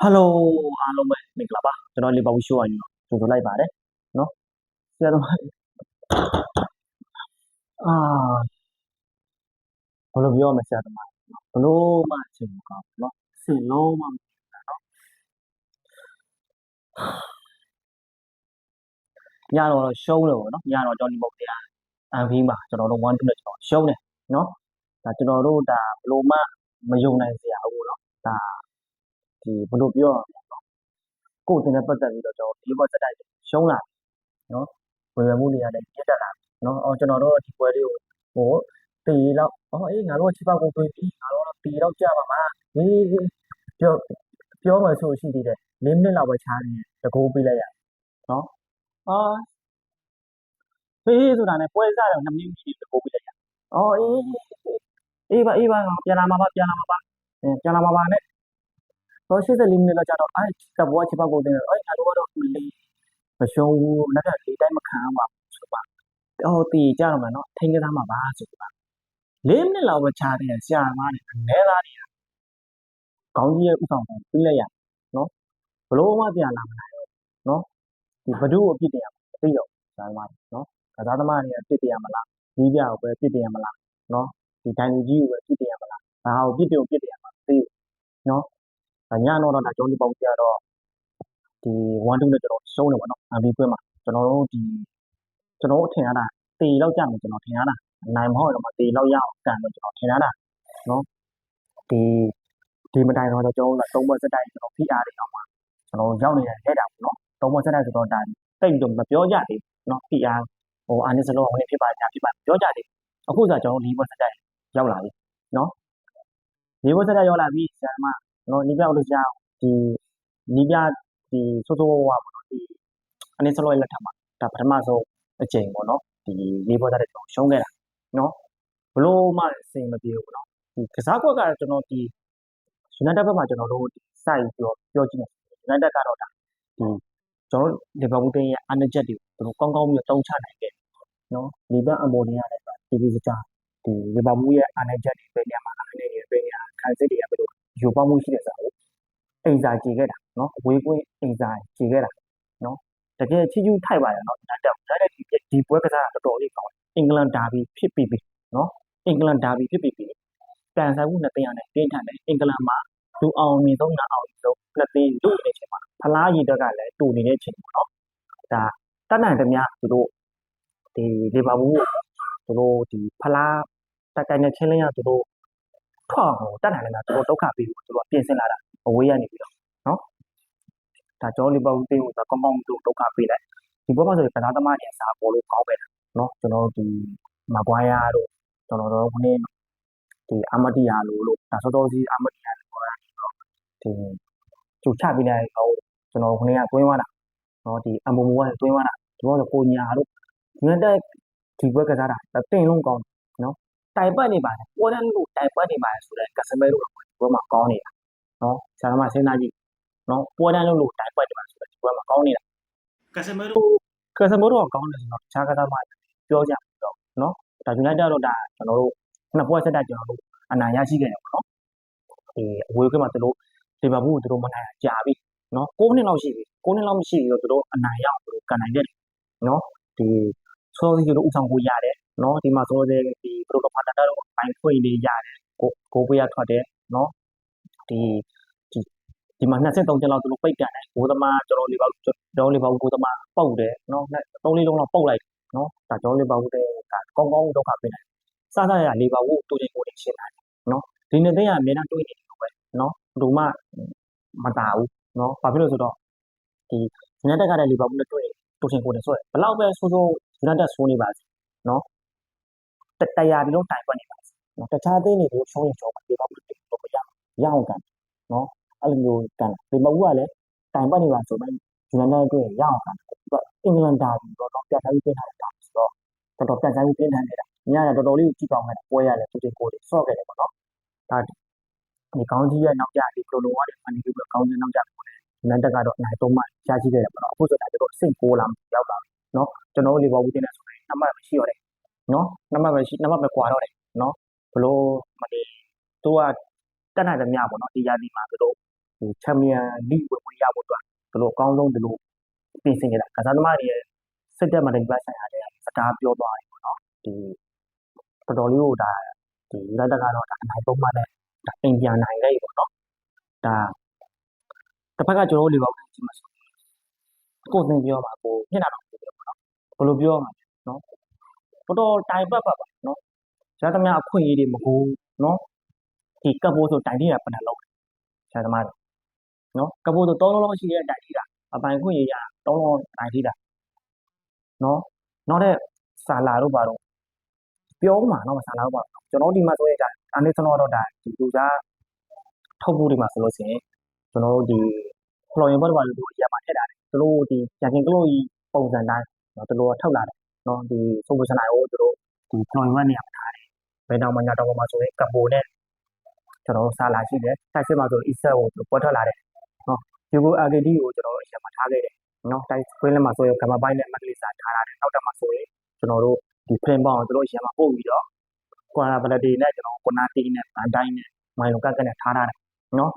ဟယ်လိုအားလုံးပဲမင်္ဂလာပါကျွန်တော်လီဗာပူးရှိုးရည်နော်ကြိုဆိုလိုက်ပါတယ်နော်ဆရာသမားအာဘယ်လိုပြောမလဲဆရာသမားဘလို့မှအချိန်မကောင်းဘူးနော်စင်လုံးမှမဟုတ်ဘူးနော်ညတော့ရှုံးတယ်ပေါ့နော်ညတော့ကျွန်တော်ဒီဘုတ်တရားအန်ဖီမှာကျွန်တော်တို့1 2နဲ့ကျွန်တော်ရှုံးတယ်နော်ဒါကျွန်တော်တို့ဒါဘလို့မှမယုံနိုင်စရာဘူးနော်ဒါ ဒီဘယ်လိုပြောရမလဲနော်ကိုယ်တင်တဲ့ပတ်သက်ပြီးတော့ကျွန်တော်ဒီဘက်စတိုက်ရှုံးလာနော်ဝယ်ရမှုနေရာလည်းပြတ်တက်လာနော်အော်ကျွန်တော်တို့ဒီပွဲလေးကိုဟိုတီလောက်အော်အေးငါတို့ချစ်ပေါက်ကိုတွေ့ပြီငါတို့တော့တီလောက်ကြာပါမှာဒီပြောပြောမှဆိုရှိသေးတယ်၄မိနစ်လောက်ပဲခြားနေတကူပေးလိုက်ရနော်အာဖေးဆိုတာနဲ့ပွဲစားတော့2မိနစ်ကြီးတကူပေးလိုက်ရအော်အေးအေးပါအေးပါပြန်လာမှာပါပြန်လာမှာပါပြန်လာမှာပါနဲ့ တော့84မိနစ်လောက်ကြာတော့အဲ့ကဘွားချစ်ပေါက်ကိုတင်တယ်အဲ့ငါတို့ကတော့လေးမရှုံးဘူးလက်ကလေးတိုင်းမခံအောင်ပါဆိုပါအော်တီကြတော့မယ်နော်ထိန်းထားမှာပါဆိုပါ၄မိနစ်လောက်ပဲခြားတယ်ဆရာမနဲ့အမဲသားတွေကခေါင်းကြီးရဲ့ဥဆောင်ကိုပြီးလိုက်ရနော်ဘလို့မှပြန်လာမနိုင်တော့နော်ဒီဘဒုကိုအပြစ်တင်ရမှာသိတော့ဆရာမနော်ကစားသမားတွေကပြစ်တင်ရမလားဒီပြကိုပဲပြစ်တင်ရမလားနော်ဒီဒိုင်လူကြီးကိုပဲပြစ်တင်ရမလားဒါကိုပြစ်တင်ကိုပြစ်တင်ရမှာသိဘူးနော် ညတော့တော့ဒါကျောင်းဒီပေါင်းပြတော့ဒီ1 2နဲ့ကျွန်တော်ရှုံးတယ်ပေါ့နော်အဘီပွဲမှာကျွန်တော်တို့ဒီကျွန်တော်တို့ထင်ရတာတေလောက်ကြမယ်ကျွန်တော်ထင်ရတာနိုင်မဟုတ်တော့မှတေလောက်ရအောင်ကန်လို့ကျွန်တော်ထင်ရတာနော်ဒီဒီမတိုင်တော့ကျွန်တော်တို့ကသုံးဘက်စတိုက်ကျွန်တော် PR တွေအောင်မှာကျွန်တော်ရောက်နေတဲ့လက်တာပေါ့နော်သုံးဘက်စတိုက်ဆိုတော့ဒါတိတ်တော့မပြောကြသေးဘူးနော် PR ဟိုအာနစ်စလုံးဝင်ဖြစ်ပါကြဖြစ်ပါပြောကြသေးအခုဆိုကျွန်တော်ဒီဘက်စတိုက်ရောက်လာပြီနော်ဒီဘက်စတိုက်ရောက်လာပြီဆရာမ နော်ဒီပြောက်လို့ရှာဒီနီးပြဒီဆိုးဆိုးဝါးပေါ့နော်ဒီအနစ်စလုံးရဲ့လက်ထက်မှာဒါပထမဆုံးအချိန်ပေါ့နော်ဒီလေးဘောသားတွေကျွန်တော်ရှုံးခဲ့တာနော်ဘလို့မှအဆင်မပြေဘူးနော်ဒီကစားကွက်ကကျွန်တော်ဒီယူနိုက်တက်ဘက်မှာကျွန်တော်တို့ဒီစိုက်ပြောပြောကြည့်မယ်ယူနိုက်တက်ကတော့ဒါဒီကျွန်တော်လီဗာပူးတင်းရဲ့အန်ချက်တွေကိုသူတို့ကောင်းကောင်းပြီးတုံးချနိုင်တယ်နော်လီဗာအမိုနီယာလည်းဒီဒီစကြဒီလီဗာပူးရဲ့အန်ချက်တွေပဲနေရာမှာအနေနဲ့ပဲနေရာခံစစ်တွေကဘယ်လို ယူပေါမှုရှိတယ်ဆိုတာကိုအိမ်စာကြည့်ခဲ့တာနော်အဝေးကွင်းအိမ်စာကြည့်ခဲ့တာနော်တကယ်ချီကျူးထိုက်ပါရနော်ဒါတက်ဒါတက်ဒီဒီပွဲကစားတာတော်တော်လေးကောင်းတယ်အင်္ဂလန်ဒါဘီဖြစ်ပြီးပြီနော်အင်္ဂလန်ဒါဘီဖြစ်ပြီးပြီကန်ဆိုင်မှုနှစ်သိန်းနဲ့တင်းထန်တယ်အင်္ဂလန်မှာလူအောင်မြင်ဆုံးနာအောင်ဆုံးနှစ်သိန်းလူနေချိန်မှာဖလားရည်တက်ကလည်းတူနေတဲ့ချိန်ပေါ့နော်ဒါတတ်နိုင်သမျှသူတို့ဒီလီဗာပူးသူတို့ဒီဖလားတက်ကိုင်းနဲ့ချင်းလင်းရသူတို့ ထွားအောင်တတ်နိုင်တယ်လားသူတို့ဒုက္ခပေးဖို့သူတို့ပြင်ဆင်လာတာအဝေးရနေပြီးတော့နော်ဒါကြောလီဗာပူးတင်းကိုဒါကောင်းကောင်းသူဒုက္ခပေးလိုက်ဒီဘက်မှာဆိုရင်ကစားသမားတွေစာပေါ်လို့ကောင်းပဲနော်ကျွန်တော်တို့ဒီမကွိုင်းယာတို့ကျွန်တော်တို့ခုနေ့ဒီအမတီယာလိုလို့ဒါစောစောစီးအမတီယာလိုပြောတာဒီကျူချပေးလိုက်တော့ကျွန်တော်ခုနေ့ကတွင်းသွားတာနော်ဒီအမမူကတွင်းသွားတာဒီဘောဆိုကိုညာတို့ဒီတက်ဒီဘက်ကစားတာတင်လုံးကောင်းနော် တိုင်ပတ်နေပါတယ်ပေါ်တန်းလို့တိုင်ပတ်နေပါတယ်ဆိုတော့ကစမဲတို့ကဒီဘက်မှာကောင်းနေတာနော်ဆရာမစဉ်းစားကြည့်နော်ပေါ်တန်းလို့တိုင်ပတ်နေပါဆိုတော့ဒီဘက်မှာကောင်းနေတာကစမဲတို့ကစမဲတို့ကကောင်းတယ်ဆိုတော့တခြားကစားမှပြောကြမှာတော့နော်ဒါယူနိုက်တက်တော့ဒါကျွန်တော်တို့နှစ်ပွဲဆက်တိုက်ကျွန်တော်တို့အနိုင်ရရှိခဲ့တယ်ပေါ့နော်ဒီအဝေးကမှာသူတို့လီဗာပူးကိုသူတို့မနိုင်ကြာပြီနော်9နှစ်လောက်ရှိပြီ9နှစ်လောက်မရှိပြီးတော့သူတို့အနိုင်ရအောင်သူတို့ကန်နိုင်ခဲ့တယ်နော်ဒီစောစီတို့ဥဆောင်ကိုရတယ် နော်ဒီမှာစောစီဒီပရိုတိုဖာတာတို့ဘိုင်ဖွင့်လေးရတယ်ကိုကိုပေးရထွက်တယ်နော်ဒီဒီဒီမှာ23ကျင်းလောက်သူတို့ပိတ်ကန်တယ်ဘိုးသမားကျွန်တော်လီဗာပူးကျွန်တော်လီဗာပူးဘိုးသမားပုတ်တယ်နော်3လေးလုံးလောက်ပုတ်လိုက်နော်ဒါကျွန်တော်လီဗာပူးတဲ့ဒါကောင်းကောင်းဒုက္ခပေးတယ်စစရလီဗာပူးတူချင်းကိုနေရှင်းတယ်နော်ဒီနေ့တည်းကအများနဲ့တွေးနေတယ်ပဲနော်ဘယ်သူမှမတာဘူးနော်ဘာဖြစ်လို့ဆိုတော့ဒီယူနိုက်တက်ကလည်းလီဗာပူးနဲ့တွေ့တူချင်းကိုနေဆိုရယ်ဘလောက်ပဲဆိုးဆိုးယူနိုက်တက်ဆိုးနေပါစေနော် တတရားဒီလုံးတိုင်ပတ်နေပါစေနော်တခြားသိနေလို့ရှုံးရင်ရှုံးပါလီဗာပူးတင်လို့မရရအောင်ကန်နော်အဲ့လိုမျိုးကန်လီဗာပူးကလည်းတိုင်ပတ်နေပါဆိုတော့ယူနိုက်တက်တွေ့ရအောင်ကန်သူကအင်္ဂလန်ဒါပြီးတော့ပြတ်တိုင်းပြင်ထားတာဆိုတော့တော်တော်ပြတ်တိုင်းပြင်ထားနေတာညရတော်တော်လေးကိုကြည့်ကောင်းခဲ့တယ်ပွဲရတယ်တူချင်းကိုတွေဆော့ခဲ့တယ်ပေါ့နော်ဒါဒီကောင်းကြီးရဲ့နောက်ကျဒီပရိုလိုကနေဖန်တီးပြီးတော့ကောင်းကြီးနောက်ကျပုံနဲ့နန်တက်ကတော့အနိုင်သုံးမှရရှိခဲ့တယ်ပေါ့နော်အခုဆိုတာကျွန်တော်စိတ်ကိုလာရောက်လာပြီနော်ကျွန်တော်လီဗာပူးတင်တဲ့ဆိုရင်နံပါတ်မရှိတော့တ ယ်နော်နံပါတ်ပဲရှိနံပါတ်ပဲကွာတော့တယ်နော်ဘလို့မဒီသူကတက်နိုင်သမျှပေါ့နော်ဒီရာသီမှာသူတို့ဒီချန်ပီယံလိဝင်ဝင်ရဖို့အတွက်သူတို့အကောင်းဆုံးသူတို့ပြင်ဆင်ကြတာကစားသမားတွေရဲ့စစ်တပ်မှာဒီဘက်ဆိုင်ရာတွေစကားပြောသွားတယ်ပေါ့နော်ဒီတော်တော်လေးကိုဒါဒီလက်တက်ကတော့ဒါအနိုင်ပုံမှန်နဲ့ဒါအိမ်ပြန်နိုင်ခဲ့ပြီပေါ့နော်ဒါတစ်ဖက်ကကျွန်တော်တို့လီဗာပူးကြည့်မှာဆိုကိုယ်သင်ပြောမှာကိုမျက်နှာတော့ပြောပေါ့နော်ဘယ်လိုပြောမှာနော် တော်တော်တိုင်ပတ်ပတ်ပါနော်ရသမျှအခွင့်အရေးတွေမကူနော်ဒီကပ်ဖို့ဆိုတိုင်တိရပဏာလုံးဆရာသမားတွေနော်ကပ်ဖို့ဆို၃လုံးလုံးရှိတဲ့တိုင်တိတာအပိုင်ခွင့်ရရ၃လုံးတိုင်တိတာနော်နောက်တဲ့ဆာလာတို့ပါတော့ပြောမှာနော်ဆာလာတို့ပါကျွန်တော်ဒီမှာဆိုရင်ဒါအနည်းဆုံးတော့ဒါဒီလူသားထုတ်ဖို့ဒီမှာဆိုလို့ရှိရင်ကျွန်တော်တို့ဒီဖလော်ရင်ဘတ်ဘာလို့ဒီအရာမှာထည့်တာတယ်သူတို့ဒီရန်ကင်ကလို့ကြီးပုံစံတိုင်းနော်သူတို့ထောက်လာတယ် နော်ဒီဆိုပစနိုင်ကိုသူတို့ဒီဖလော်ရင်ဘတ်နေရာမှာထားတယ်ဘယ်တော့မှညတော့မှဆိုရင်ကပ်ပိုနဲ့ကျွန်တော်တို့ဆာလာရှိတယ်တိုက်စစ်မှာဆိုအီဆက်ကိုသူပေါ်ထွက်လာတယ်နော်ဒီကိုအာဂေဒီကိုကျွန်တော်တို့အရာမှာထားခဲ့တယ်နော်တိုက်ခွင်းလက်မှာဆိုရင်ကမ္ဘာပိုင်းနဲ့မက်ကလေးစာထားရတယ်နောက်တက်မှာဆိုရင်ကျွန်တော်တို့ဒီဖရင်ပေါင်းကိုတို့အရာမှာပို့ပြီးတော့ကွာလာဘလတီနဲ့ကျွန်တော်ကိုနာတီနဲ့ဗန်တိုင်းနဲ့မိုင်လုံကက်ကနဲ့ထားထားတယ်နော်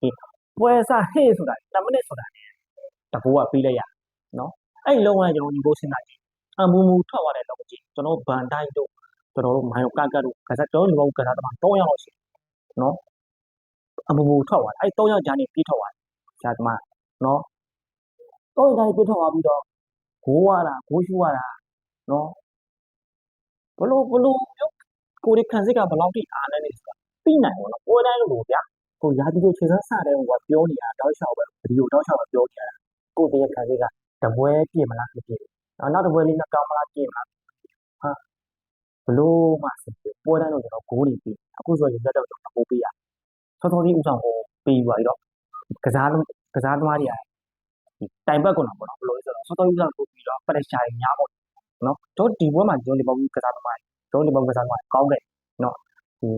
ဒီပွဲစားဟေ့ဆိုတာ10မိနစ်ဆိုတာတကူကပြီးလိုက်ရနော်အဲ့ဒီလုံးဝကျွန်တော်ညီကိုစဉ်းစားကြည့် အမူမူထွက်သွားတဲ့လုံးကြည့်ကျွန်တော်ဗန်တိုင်းတို့ကျွန်တော်တို့မိုင်လုံကက်ကတို့ကစားကျွန်တော်ညီကိုကစားတမ3ယောက်လောက်ရှိနော်အမူမူထွက်သွားအဲ့3ယောက်ဂျာနေပြီးထွက်သွားဆရာသမားနော်3ယောက်ဂျာနေပြီးထွက်သွားပြီးတော့ဂိုးရတာဂိုးရှူရတာနော်ဘလို့ဘလို့ကိုရီခံစစ်ကဘယ်လောက်ထိအားနေလဲဆိုတာပြီးနိုင်ဘောနော်ပွဲတိုင်းလို့ဗျာကိုရာဒီကိုခြေစမ်းစတဲ့ဟိုကပြောနေတာတောက်လျှောက်ပဲဗီဒီယိုတောက်လျှောက်ပဲပြောနေတာကိုတည်းရဲ့ခံစိတ်ကတပွဲပြည့်မလားမပြည့်ဘူး နောက်နောက်တပွဲလေးနဲ့ကောင်းမလားပြည့်မလားဟာဘလို့မှစပွဲတိုင်းတော့ကျွန်တော်ဂိုးတွေပြီးအခုဆိုရင်လက်တော့ကျွန်တော်ပို့ပေးရဆောဆောလေးဥဆောင်ကိုပြီးပါပြီးတော့ကစားကစားသမားတွေကဒီတိုင်ဘက်ကတော့ပေါ့နော်ဘလို့လဲဆိုတော့ဆောဆောလေးဥဆောင်ကိုပြီးတော့ပရက်ရှာတွေများပေါ့နော်တို့ဒီပွဲမှာကျွန်တော်လီဗာပူးကစားသမားတွေကျွန်တော်လီဗာပူးကစားသမားကောင်းတယ်နော်ဒီ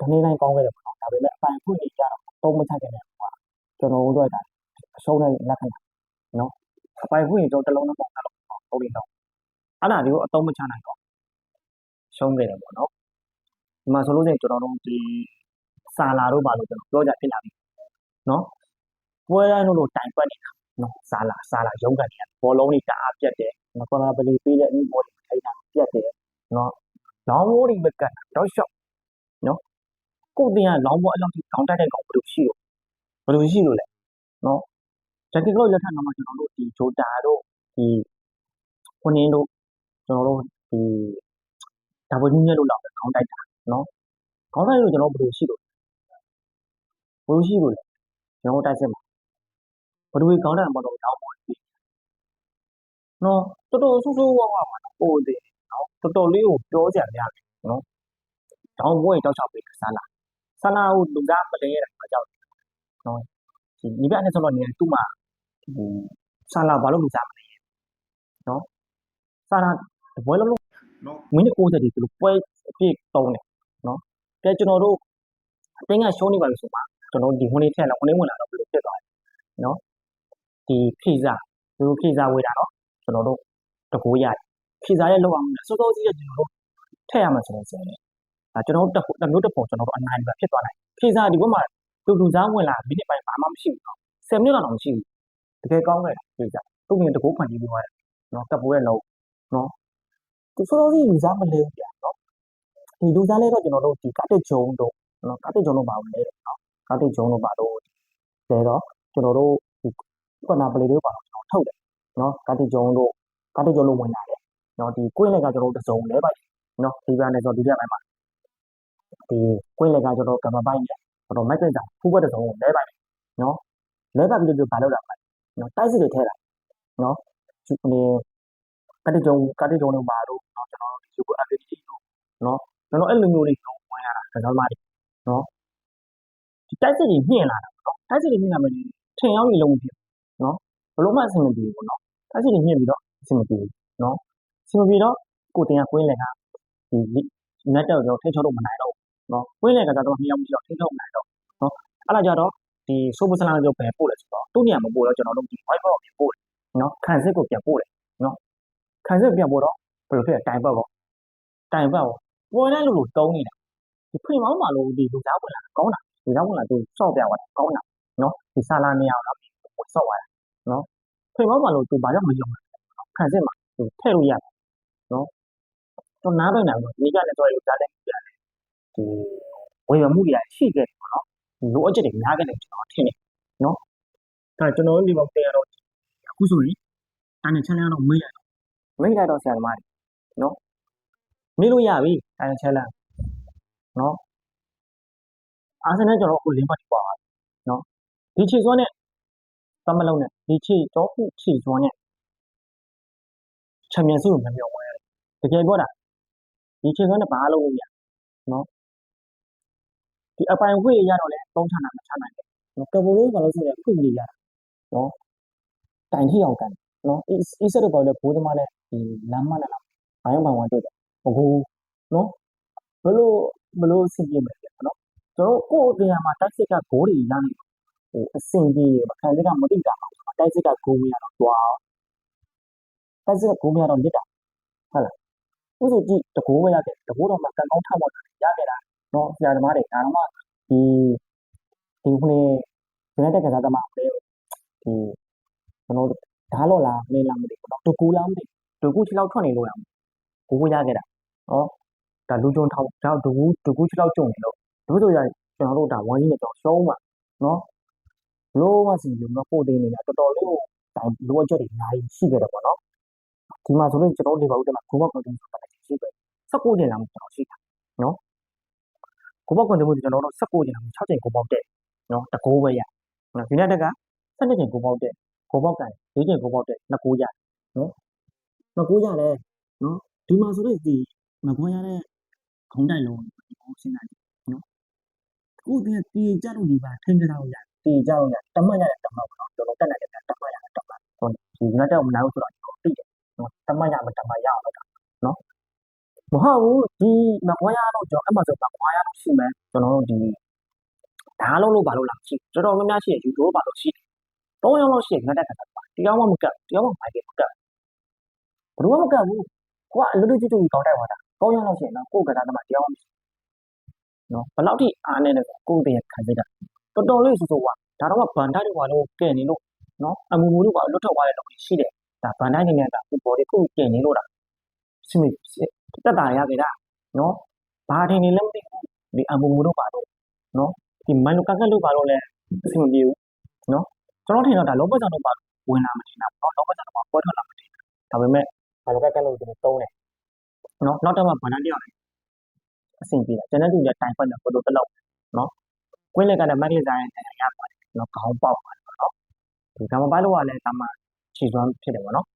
တနေ့တိုင်းကောင်းခဲ့တယ်ပေါ့နော်ဒါပေမဲ့အပိုင်ဖွင့်နေကြတော့ပုံမချခဲ့တဲ့ဟိုကကျွန်တော်တို့အတွက်ဒါအရှုံးတဲ့လက္ခဏာနော်အ ပိုင်ဖွင့်ရင်ကျွန်တော်တစ်လုံးလုံးပေါ့နော်ဟုတ်ပြီတော့အဲ့ဒါတွေကိုအသုံးမချနိုင်တော့ရှုံးခဲ့တယ်ပေါ့နော်ဒီမှာဆိုလို့ရှိရင်ကျွန်တော်တို့ဒီစာလာတို့ပါလို့ကျွန်တော်ပြောကြဖြစ်လာပြီနော်ပွဲတိုင်းတို့လိုတိုင်ပတ်နေတာနော်စာလာစာလာရုံးကန်နေတာဘောလုံးတွေတအားပြတ်တယ်နော်ကော်နာပလီပေးတဲ့အင်းဘောတွေထိုင်တာပြတ်တယ်နော်လောင်းမိုးတွေမကတ်တော့ရှော့ကိုယ်တင်ကလောင်းဘောအဲ့လောက်ထိကောင်းတက်တဲ့ကောင်ဘယ်လိုရှိလို့ဘယ်လိုရှိလို့လဲနော် ဂျက်ကီကလို့လက်ထက်တော့မှကျွန်တော်တို့ဒီဂျိုတာတို့ဒီခွနင်းတို့ကျွန်တော်တို့ဒီဒါဝင်းညက်လို့လောက်ပဲကောင်းတိုက်တာနော်ကောင်းတိုက်လို့ကျွန်တော်ဘယ်လိုရှိလို့ဘယ်လိုရှိလို့လဲကျွန်တော်တိုက်စစ်မှာဘယ်လိုကောင်းတယ်မတော့တောင်းပေါ်ပြီနော်တော်တော်ဆူဆူဝါးဝါမှာပို့တယ်နော်တော်တော်လေးကိုပြောကြရတယ်နော်တောင်းပွဲတောက်ချောက်ပေးစားလာဆလာကိုလူသားမလဲတာအကြောင်းနော်ဒီညီပြနဲ့ဆိုတော့နေသူ့မှာ ဒီဆလာဘာလို့လူသားမလဲနော်ဆလာဘွဲလုံးလုံးနော်မိနစ်60ဒီသူတို့ပွဲအပြည့်တုံးတယ်နော်ကဲကျွန်တော်တို့အတင်းကရှုံးနေပါလို့ဆိုမှကျွန်တော်ဒီဟိုနေ့ထက်လာဟိုနေ့ဝင်လာတော့ဘယ်လိုဖြစ်သွားလဲနော်ဒီဖိဇာဒီဖိဇာဝေးတာနော်ကျွန်တော်တို့တကူရတယ်ဖိဇာရဲ့လောက်အောင်စောစောစီးရကျွန်တော်တို့ထည့်ရမှာဆိုရင်ဆိုရင်ဒါကျွန်တော်တို့တမျိုးတစ်ပုံကျွန်တော်တို့အနိုင်ပဲဖြစ်သွားနိုင်ဖိဇာဒီဘက်မှာလူလူစားဝင်လာမိနစ်ပိုင်းဘာမှမရှိဘူးနော်10မိနစ်လောက်တော့မရှိဘူး တကယ်ကောင်းခဲ့တာပြေးကြသူ့မြင်တကူဖန်တီးပြီးသွားတယ်နော်ကပ်ပိုးရဲ့လုံးနော်ဒီဆိုတော့ဒီလူစားမလဲဘူးဗျာနော်ဒီလူစားလဲတော့ကျွန်တော်တို့ဒီကတက်ဂျုံတို့နော်ကတက်ဂျုံတို့ပါဝင်လဲတယ်နော်ကတက်ဂျုံတို့ပါတော့လဲတော့ကျွန်တော်တို့ဒီကွန်နာပလေတို့ပါတော့ကျွန်တော်ထုတ်တယ်နော်ကတက်ဂျုံတို့ကတက်ဂျုံတို့ဝင်လာတယ်နော်ဒီကွင်းလက်ကကျွန်တော်တို့တစုံလဲပါနော်ဒီပြန်နေဆိုဒီပြန်ပိုင်းမှာဒီကွင်းလက်ကကျွန်တော်ကမ္ဘာပိုင်းနဲ့ကျွန်တော်မိုက်ကင်တာဖူးဘက်တစ်စုံကိုလဲပါတယ်နော်လဲပါပြီးတော့ဘာလုပ်တာလဲ နော်တိုက်စစ်တွေထဲတာနော်ဒီကတိကြုံကတိကြုံလို့ပါတော့နော်ကျွန်တော်တို့ဒီယူအပ်ပြီးတို့နော်ကျွန်တော်အဲ့လိုမျိုးလေးကျွန်တော်ဝင်ရတာကစားသမားတွေနော်ဒီတိုက်စစ်တွေမြင့်လာတာနော်တိုက်စစ်တွေမြင့်လာမယ်ထင်ရောက်နေလုံးမဖြစ်နော်ဘလို့မှအဆင်မပြေဘူးနော်တိုက်စစ်တွေမြင့်ပြီးတော့အဆင်မပြေဘူးနော်အဆင်မပြေတော့ကိုတင်ကကွင်းလက်ကဒီနက်တော့ကျွန်တော်ထိချုံလို့မနိုင်တော့နော်ကွင်းလက်ကစားသမားမြောက်မြောက်ထိချုံမနိုင်တော့အဲ့ဒါကြတော့ ဒီဆိုပစလန်ကိုပြန်ပို့တယ်ဆိုတော့သူ့နေရာမပို့တော့ကျွန်တော်တို့ဒီ white box ကိုပြန်ပို့တယ်နော်ခံစစ်ကိုပြန်ပို့တယ်နော်ခံစစ်ပြန်ပို့တော့ဘယ်လိုဖြစ်လဲတိုင်ပတ်ပေါ့တိုင်ပတ်ပေါ့ပေါ်တိုင်းလို့လို့တုံးနေတာဒီဖွင့်မောင်းမှာလို့ဒီလူသားဝင်လာကောင်းတာဒီတော့မလားသူစော့ပြသွားတာကောင်းတာနော်ဒီဆာလာနေရအောင်ဝယ်စော့သွားတာနော်ဖေမောပါလို့သူဘာကြောင့်မယုံလဲခံစစ်မှာသူထည့်လို့ရတယ်နော်ကျွန်တော်နားပိုင်တာတော့ဒီကလည်းတော့ယူစားတယ်ပြတယ်ဒီဝယ်ရမှုတွေရှိခဲ့တယ်ပေါ့နော် လိုအပ်ချက်တွေများခဲ့တယ်ကျွန်တော်ထင်တယ်နော်ဒါကျွန်တော်ဒီဘောက်တရားတော့အခုဆိုရင်တန်းနေချမ်းလန်းတော့မေးလိုက်မေးလိုက်တော့ဆရာသမားတွေနော်မေးလို့ရပြီတန်းနေချမ်းလန်းနော်အာဆင်နယ်ကျွန်တော်အခုလင်းပတ်ပါနော်ဒီခြေစွမ်းနဲ့တမလုံးနဲ့ဒီခြေတော့ခုခြေစွမ်းနဲ့ချန်ပီယံဆုကိုမပြောင်းဝဲတကယ်ပြောတာဒီခြေစွမ်းနဲ့ဘာလုပ်လို့ရနော် ဒီအပိုင်ဝေးရတော့လဲသုံးချနာမချနိုင်ဘူးကဘိုလိုဘာလို့ဆိုလဲခွင့်နေရတာနော်တိုင်ထိအောင်ကန်နော်အီးစက်တော့လည်းဘိုးသမားနဲ့ဒီလမ်းမနဲ့လားဘာမှမဝင်တော့ဘကူနော်ဘလို့ဘလို့စင်ပြေမယ်နော်ကျွန်တော်ကိုယ့်တရားမှာတိုက်စစ်ကဂိုးတွေရနေဟိုအစင်ပြေမခံစစ်ကမတိတာပါတိုက်စစ်ကဂိုးမရတော့တွားတိုက်စစ်ကဂိုးမရတော့လစ်တာဟုတ်လားဥစုကြည့်တကိုးမရတဲ့တကိုးတော့မှကန်ကောင်းထောက်မှရခဲ့တာ နော်ဆရာသမားတွေဒါတော့မှဒီဒီခုနေဒီနေ့တက်ကစားသမားတွေဒီကျွန်တော်ဓာတ်လော်လားမင်းလားမသိဘူးနော်တကူလားမသိတကူချီလောက်ထွက်နေလို့ရကိုကိုရခဲ့တာနော်ဒါလူကြုံထောက်ဒါတကူတကူချီလောက်ကြုံနေလို့ဒီလိုဆိုရကျွန်တော်တို့ဒါဝမ်းကြီးနဲ့တော့ရှုံးမှာနော်လို့မစီလို့တော့ပို့တင်နေတာတော်တော်လေးကိုဒါလိုအပ်ချက်တွေအများကြီးရှိခဲ့တယ်ပေါ့နော်ဒီမှာဆိုလို့ကျွန်တော်ဒီဘာလို့တမကိုဘောက်ကွန်တင်ဆိုတာရှိပဲ16ကျင်လာမှကျွန်တော်ရှိတာနော် ကိုဘောက်ကွန်တင်မှုကျွန်တော်တို့16ကျင်လာမှ6ကျင်ကိုဘောက်တဲ့နော်တကိုးပဲရနော်ဒီနေ့တက်က12ကျင်ကိုဘောက်တဲ့ကိုဘောက်ကန်၄ကျင်ကိုဘောက်တဲ့2ကိုရနော်2ကိုရတယ်နော်ဒီမှာဆိုလို့ဒီမကွန်ရတဲ့ခုံးတိုင်လုံးဒီကိုစဉ်းစားကြည့်နော်ကိုယ်တည်းတီကြလို့ဒီပါထင်ကြတော့ရတီကြတော့ရတမတ်ရတယ်တမတ်ပေါ့နော်ကျွန်တော်တက်နိုင်တယ်တမတ်ရတယ်တမတ်ဟိုဒီနေ့တော့မနိုင်ဘူးဆိုတော့ဒီကိုသိတယ်နော်တမတ်ရမတမတ်ရအောင်လုပ်တာနော် မဟုတ်ဘူးဒီမကွန်ရတော့ကျွန်တော်အမှဆိုမကွန်ရတော့ရှိမယ်ကျွန်တော်တို့ဒီဒါလုံးလို့ပါလို့လားရှိတော်တော်များများရှိရယူတော့ပါလို့ရှိတယ်၃ယောက်လောက်ရှိရငါတက်ကတာပါတရားမှမကတ်တရားမှမိုက်တယ်မကတ်ဘယ်လိုမှမကတ်ဘူးကိုကအလွတ်ကျွတ်ကျွတ်ကြီးကောင်းတိုက်သွားတာ၃ယောက်လောက်ရှိရင်တော့ကိုယ်ကစားသမားတရားမှမရှိနော်ဘယ်လောက်ထိအားနေလဲဆိုကိုယ်တည်းခံစိတ်တာတော်တော်လေးဆိုဆိုကဒါတော့ဗန်တိုက်တွေပါလို့ကဲနေလို့နော်အမူမူလို့ပါလွတ်ထွက်သွားတဲ့လောက်ရှိတယ်ဒါဗန်တိုက်နေနေတာကိုဘော်ဒီကိုကဲနေလို့တာစမိ တက်တာရခဲ့တာနော်ဘာထင်နေလဲမသိဘူးဒီအမူမူလို့ပါတော့နော်ဒီမန်လူကကက်လို့ပါတော့လဲအဆင်မပြေဘူးနော်ကျွန်တော်ထင်တော့ဒါလောဘကြောင့်တော့ပါဝင်လာမထင်တာနော်လောဘကြောင့်တော့ပေါ်ထွက်လာမထင်ဒါပေမဲ့မန်လူကကက်လို့ဒီတုံးတယ်နော်နောက်တော့မှဗန်တိုက်တယောက်အဆင်ပြေတာကျွန်တော်တို့လည်းတိုင်ဖက်နဲ့ဖိုတိုတစ်လုံးနော်ကွင်းလက်ကလည်းမက်ဒီဇိုင်းနဲ့ရပါတယ်နော်ခေါင်းပေါက်ပါတယ်နော်ဒီကမ္ဘာပိုက်လို့ကလည်းဒါမှခြေစွမ်းဖြစ်တယ်ပေါ့နော်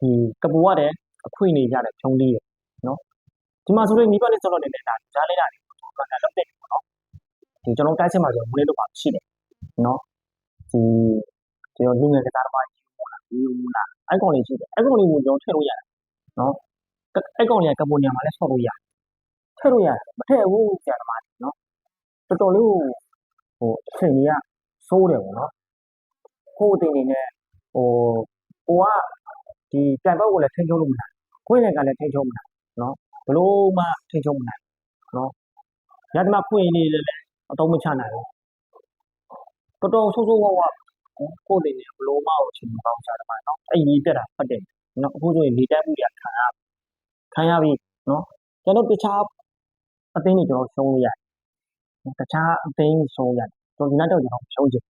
ဒီကပူကလည်းအခွင့်နေကြတယ်ဖြုံးလေးရ နော်ဒီမှာဆိုရင်မိဘနဲ့စောတော့နေတဲ့ဒါကြားလိုက်တာတွေကတော့လည်းလုပ်တယ်ပေါ့နော်ဒီကျွန်တော်တိုက်ချက်မှာဆိုမလေးလို့ပါရှိတယ်နော်ဒီကျွန်တော်လူငယ်ကစားသမားကြီးဟိုလားဒီဟိုလားအဲ့ကောင်လေးရှိတယ်အဲ့ကောင်လေးကိုကျွန်တော်ထည့်လို့ရတယ်နော်အဲ့ကောင်လေးကကပူနီယာမှာလည်းဆော့လို့ရတယ်ထည့်လို့ရတယ်မထည့်ဘူးဆရာသမားကြီးနော်တော်တော်လေးဟိုအချိန်ကြီးကစိုးတယ်ပေါ့နော်ကိုယ်အတင်နေနဲ့ဟိုကိုကဒီပြန်ပေါက်ကိုလည်းထိန်းချုပ်လို့မနိုင်ခွင့်လည်းကလည်းထိန်းချုပ်မနိုင် နော်ဘလို့မှထိန်းချုပ်မနိုင်နော်ညတမခွင့်လေးလည်းအတော့မချနိုင်ဘူးတော်တော်ဆိုးဆိုးဝါးဝါကိုယ်တင်နေဘလို့မှကိုချိန်မကောင်းချတယ်မှာနော်အဲ့ဒီတက်တာဖတ်တယ်နော်အခုဆိုရင်နေတက်မှုရခံရခံရပြီနော်ကျွန်တော်တခြားအသိနေကျွန်တော်ရှုံးလို့ရတယ်တခြားအသိရှုံးရတယ်ကျွန်တော်ဒီနောက်တော့ကျွန်တော်ရှုံးချင်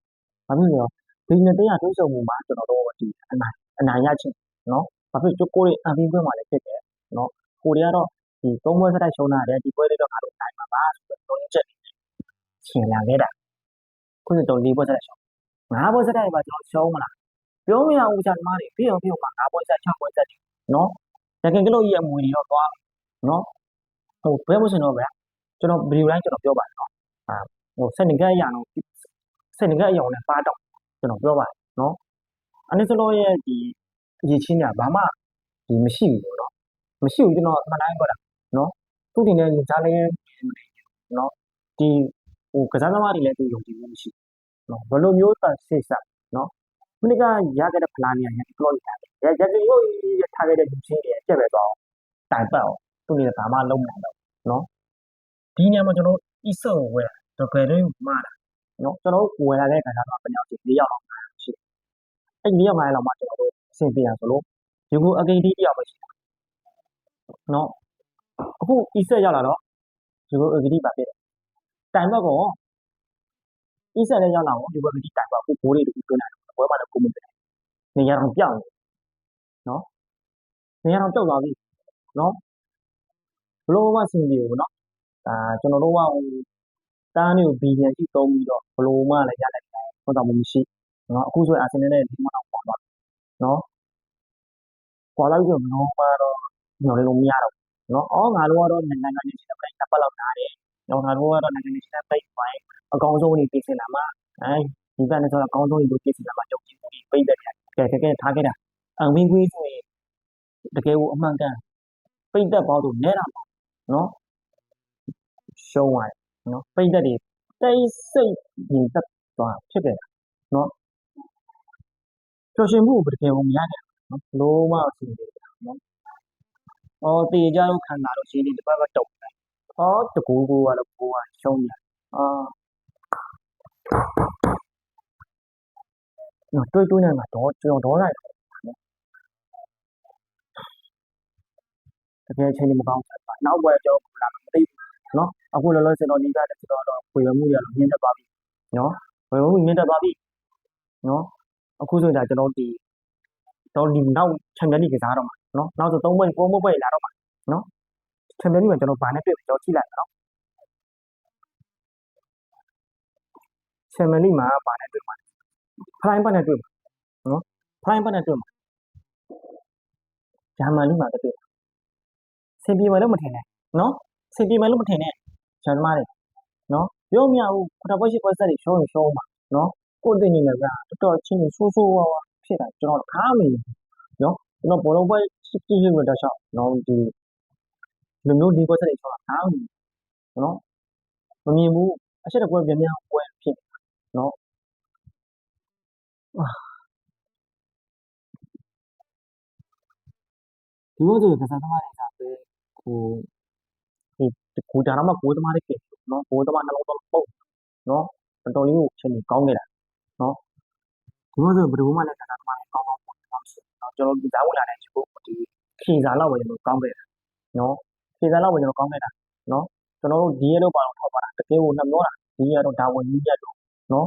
ဘာဖြစ်လို့လဲဒီနေ့တရားတွေးဆုံမှုမှာကျွန်တော်တို့ဒီအနိုင်အနိုင်ရချင်းနော်ဘာဖြစ်ကိုကိုရဲ့အပြင်ဘက်မှာလည်းဖြစ်တယ်နော် ကိုတွေကတော့ဒီသုံးပွဲစတိုက်ရှုံးတာတယ်ဒီပွဲလေးတော့ငါတို့နိုင်မှာပါဆိုတော့တော်ချက်ရှင်လာခဲ့တာခုနတော့လေးပွဲစတိုက်ရှုံးငါးပွဲစတိုက်ပါကျွန်တော်ရှုံးမလားပြောမရဘူးချက်သမားတွေပြအောင်ပြအောင်မှာငါးပွဲစက်၆ပွဲစက်တယ်နော်တကယ်ကလို့ကြီးအမွေတွေတော့သွားနော်ဟိုဘယ်မှရှင်တော့ဗျာကျွန်တော်ဗီဒီယိုတိုင်းကျွန်တော်ပြောပါတယ်နော်အာဟိုစက်နေကအရာတော့စက်နေကအရာနဲ့ပါတော့ကျွန်တော်ပြောပါတယ်နော်အနည်းစလို့ရဲ့ဒီအရေးချင်းညာဘာမှဒီမရှိဘူးနော် မရှိဘူးကျွန်တော်မှန်တိုင်းပြောတာနော်သူ့တင်တဲ့ကြားလေးနော်ဒီဟိုကစားသမားတွေလည်းသူယုံကြည်မှုမရှိနော်ဘယ်လိုမျိုးသက်ဆိတ်ဆက်နော်ခုနကရခဲ့တဲ့ဖလားနေရာရပလော့ရတယ်ရရကလို့ထားခဲ့တဲ့လူချင်းတွေအကျက်ပဲတော့တိုင်ပတ်အောင်သူ့နေဘာမှလုံးမနိုင်တော့နော်ဒီညမှာကျွန်တော်အစ်ဆော့ကိုဝယ်တာတကယ်တော့မှားတာနော်ကျွန်တော်တို့ဝယ်လာတဲ့ခါကျတော့ဘယ်နှစ်ယောက်ရှိ၄ယောက်လောက်ရှိတယ်အဲ့၄ယောက်၅ယောက်လောက်မှကျွန်တော်တို့အဆင်ပြေရဆိုလို့ဒီကိုအကိန်းတီးတစ်ယောက်ပဲရှိတယ် နော်အခု e-set ရောက်လာတော့ဒီကိုအကိန်းတီးပါဖြစ်တယ်တိုင်ဘက်ကော e-set လည်းရောက်လာတော့ဒီဘက်ကဒီတိုင်ဘက်ကိုဘိုးလေးတူတွင်းလာတယ်ဘွဲမှာလည်းကိုမဖြစ်နေရအောင်ပြောင်းနေနော်နေရအောင်တောက်သွားပြီနော်ဘလို့မှအဆင်ပြေဘူးနော်ဒါကျွန်တော်တို့ကဟိုတားနေကိုဘီလီယံရှိသုံးပြီးတော့ဘလို့မှလည်းရလိုက်တယ်ဟုတ်တော့မရှိနော်အခုဆိုရင်အာဆင်နယ်နဲ့ဒီမှာတော့ပေါ်သွားနော်ပေါ်လာပြီးတော့ဘလို့မှတော့ ညော်လေးလို့မရတော့နော်အော်ငါတို့ကတော့နိုင်ငံကနေရှိတဲ့ပြိုင်တစ်ပတ်လောက်နားတယ်နော်ငါတို့ကတော့နိုင်ငံနေရှိတဲ့ပြိုင်ပိုင်းအကောင်ဆုံးနေပြင်ဆင်လာမှာအဲဒီကနေ့ဆိုတော့အကောင်ဆုံးနေလို့ပြင်ဆင်လာမှာကြောက်ကြည့်ပြီးပြိတဲ့ကဲကဲကဲထားခဲ့တာအဝင်းကွေးဆိုရင်တကယ်ကိုအမှန်ကန်ပြိသက်ပေါင်းတို့နဲတာနော်ရှုံးသွားတယ်နော်ပြိသက်တွေတိတ်ဆိတ်ရင်သက်သွားဖြစ်ခဲ့တာနော်ပျော်ရွှင်မှုကိုတကယ်ကိုမရခဲ့ဘူးနော်လုံးဝအဆင်ပြေတယ်နော် အော်တေကြတော့ခံတာတော့ရှင်းနေတစ်ပတ်ပတ်တုံတယ်အော်တကူကူကတော့ကိုကရှုံးနေအာနော်တွေးတွေးနေမှာတော့ကျွန်တော်ဒေါလိုက်တကယ်ချင်းနေမကောင်းဘူးနောက်ဘက်ကျွန်တော်လာမသိဘူးနော်အခုလောလောဆယ်တော့ဒီကတည်းကတော့ဝေရမှုရလို့မြင့်တက်သွားပြီနော်ဝေရမှုမြင့်တက်သွားပြီနော်အခုဆိုရင်ဒါကျွန်တော်ဒီတော့ဒီနောက်ချန်ပီယံလိကစားတော့မှာ နော်နောက်ဆို3ပွဲ4ပွဲလာတော့မှာနော်ချန်ပီယံလိမှာကျွန်တော်ဗာနဲ့တွေ့ကျွန်တော်ကြည့်လိုက်နော်ချန်ပီယံလိမှာဗာနဲ့တွေ့မှာဖလိုင်းပတ်နဲ့တွေ့မှာနော်ဖလိုင်းပတ်နဲ့တွေ့မှာဂျာမန်လိမှာတွေ့စင်ပြေမယ်လို့မထင်နဲ့နော်စင်ပြေမယ်လို့မထင်နဲ့ဂျာမန်တွေနော်ပြောမရဘူးခတာပွဲရှိပွဲဆက်တွေရှုံးရင်ရှုံးမှာနော်ကိုယ်တင်နေလည်းကတော်တော်ချင်းနေဆိုးဆိုးဝါးဝါဖြစ်တာကျွန်တော်ခါမနေနော်ကျွန်တော်ဘောလုံးပွဲ ကြည့်ကြည့်လို့တော့ရှောက်နော်ဒီလူမျိုးဒီပွဲဆက်တွေရှုံးတာခါမနေနော်မမြင်ဘူးအချက်တပွဲပြန်ပြန်ပွဲဖြစ်နော်ဒီလိုတွေကစားသမားတွေကပဲကိုဒီကိုတာတော့မှကိုသမားတွေဖြစ်နော်ကိုသမားနှလုံးသားပုတ်နော်တော်တော်လေးကိုချင်းနေကောင်းခဲ့တာနော်ဒီလိုဆိုဘယ်သူမှလည်းတာသမားတွေကောင်းကောင်းပေါ့နော်ကျွန်တော်ဒီသားဝင်လာတဲ့ချို့ ဒီခေစာလောက်ပဲကျွန်တော်ကောင်းခဲ့တာနော်ခေစာလောက်ပဲကျွန်တော်ကောင်းခဲ့တာနော်ကျွန်တော်တို့ဒီရဲတော့ပါတော့ထောက်ပါတာတကယ်ကိုနှမျောတာဒီရဲတော့ဒါဝင်ကြီးရက်တော့နော်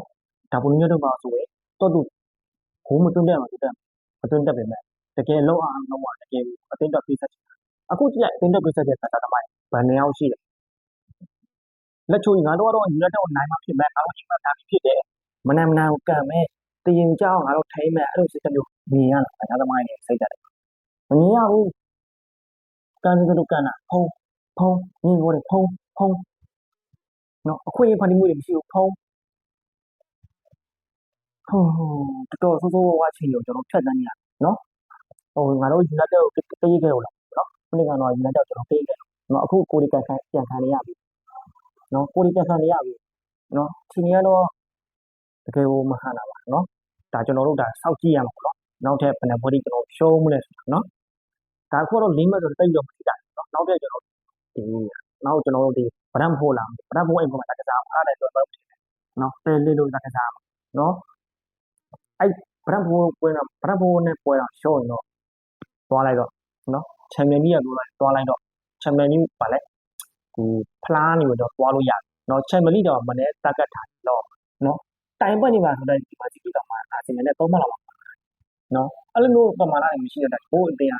ဒါဝင်ကြီးရက်တော့ပါဆိုရင်တော့သူဘိုးမတွန်းတက်မှာတွန်းတက်မတွန်းတက်ပေမဲ့တကယ်လုံးအောင်လုံးဝတကယ်အသိတော့ပြည့်စက်အခုကြည့်လိုက်အသိတော့ပြည့်စက်တဲ့တာသမားဗန်နေအောင်ရှိတယ်လက်ချိုးငါတို့ကတော့ယူလက်တော့နိုင်မှာဖြစ်မဲ့ငါတို့ချိန်မှာဒါဖြစ်တယ်မနမနာကိုကံမဲ့တရင်ကြောင်းငါတို့ထိမ့်မဲ့အဲ့လိုစိတ်မျိုးမြင်ရတာဒါသမားတွေစိတ်ကြတယ် မမြင်ရဘူးကံစကတော့ကံတာဖုံးဖုံးမြင်ကိုယ်ဖုံးဖုံးနော်အခွင့်အရေးဖန်တီးမှုတွေမရှိဘူးဖုံးဟိုတော်တော်ဆိုးဆိုးဝါးချိန်ကိုကျွန်တော်ဖြတ်တန်းနေရနော်ဟိုငါတို့ယူလက်တော့တေးခဲ့လို့လားနော်ခုနကတော့ယူလက်တော့ကျွန်တော်တေးခဲ့နော်အခုကိုဒီကန်ခံပြန်ခံနေရပြီနော်ကိုဒီပြန်ခံနေရပြီနော်ချိန်ကြီးကတော့တကယ်ကိုမဟန်တာပါနော်ဒါကျွန်တော်တို့ဒါစောက်ကြည့်ရမှာပေါ့နော်နောက်ထပ်ဘယ်နှပွဲကျွန်တော်ရှုံးမှုလဲဆိုတာနော် ဒါခုတော့လေးမဲ့ဆိုတိတ်တော့မကြည့်တာနော်နောက်ထပ်ကျွန်တော်ဒီနောက်ကျွန်တော်တို့ဒီဗရမ်ဖိုလာဗရမ်ဖိုအိမ်ပေါ်မှာတကစားအားတယ်ဆိုတော့နော်ပယ်လေးလို့တကစားနော်အဲ့ဗရမ်ဖိုပွဲတော့ဗရမ်ဖိုနဲ့ပွဲတော့ရှုံးရင်တော့သွားလိုက်တော့နော်ချန်ပီယံကြီးကသွားလိုက်တော့ချန်ပီယံကြီးပါလဲဒီဖလားနေတော့သွားလို့ရတယ်နော်ချန်ပီယံလိတော့မနေ့တက်ကတ်ထားတော့နော်တိုင်ပတ်နေမှာဆိုတော့ဒီမှာစီကတော့မှာအာဆင်နယ်နဲ့သုံးမှတ်လောက်ပါနော်အဲ့လိုမျိုးပမာဏတွေမရှိတဲ့တိုင်ဟိုအတင်း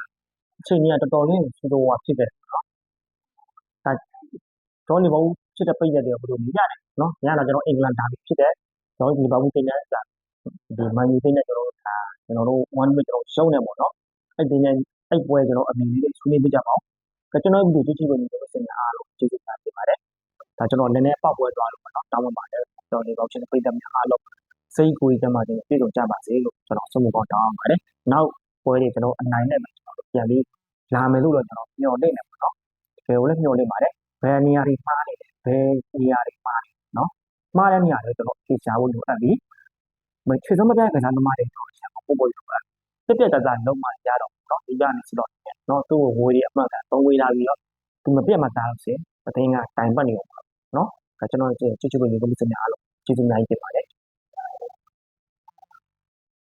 အချိန်ကြီးကတော်တော်လေးဆိုတော့ဖြစ်တယ်နော်ဒါဒေါ်လီဘောဖြစ်တဲ့ပိတ်တဲ့တွေကဘယ်လိုမြင်ရတယ်နော်ညတော့ကျွန်တော်အင်္ဂလန်ဒါဘီဖြစ်တယ်ကျွန်တော်ဒီဘောဘူးပိတ်နေတာဒီမန်ယူပိတ်နေကျွန်တော်တို့ဒါကျွန်တော်တို့1 minute ကျွန်တော်ရှုံးနေပေါ့နော်အဲ့ဒီနဲ့အဲ့ပွဲကျွန်တော်အမြင်လေးတွေဆွေးနွေးပြကြပါဦးကျွန်တော်ဗီဒီယိုကြည့်ကြည့်ဝင်ကျွန်တော်စင်အားလို့ကျေးဇူးတင်ပါတယ်ဒါကျွန်တော်နည်းနည်းပောက်ပွဲသွားလို့ပေါ့နော်တောင်းပန်ပါတယ်တော်လေးကောင်းချင်းပိတ်တဲ့များအားလုံးစိတ်ကိုယ်ကြမှာကျွန်တော်ပြည်စုံကြပါစေလို့ကျွန်တော်ဆုမကောင်းတောင်းပါတယ်နောက်ပွဲတွေကျွန်တော်အနိုင်နဲ့ကျွန်တော်ပြန်ပြီး လာမယ်လို့တော့ကျွန်တော်မျှော်လင့်နေပါတော့ဘယ်ကိုလဲမျှော်လင့်ပါတယ်ဘယ်နေရာတွေမှားနေတယ်ဘယ်နေရာတွေမှားနေနော်မှားတဲ့နေရာတွေကျွန်တော်ဖြေရှားဖို့လိုအပ်ပြီးမချေစမပြကစားသမားတွေတော့ဆက်ပို့ပို့လိုအပ်ပြပြတသားလုံးမှရတော့နော်ဒီကနေစတော့နော်သူ့ကိုဝေးရအမှတ်ကသုံးဝေးလာပြီးတော့သူမပြတ်မှသားလို့ဆိုရင်အသိန်းကတိုင်ပတ်နေအောင်နော်ဒါကျွန်တော်ကြည့်ကြည့်ဝင်ကိုမစင်အားလို့ကျေးဇူးအများကြီးတင်ပါတယ်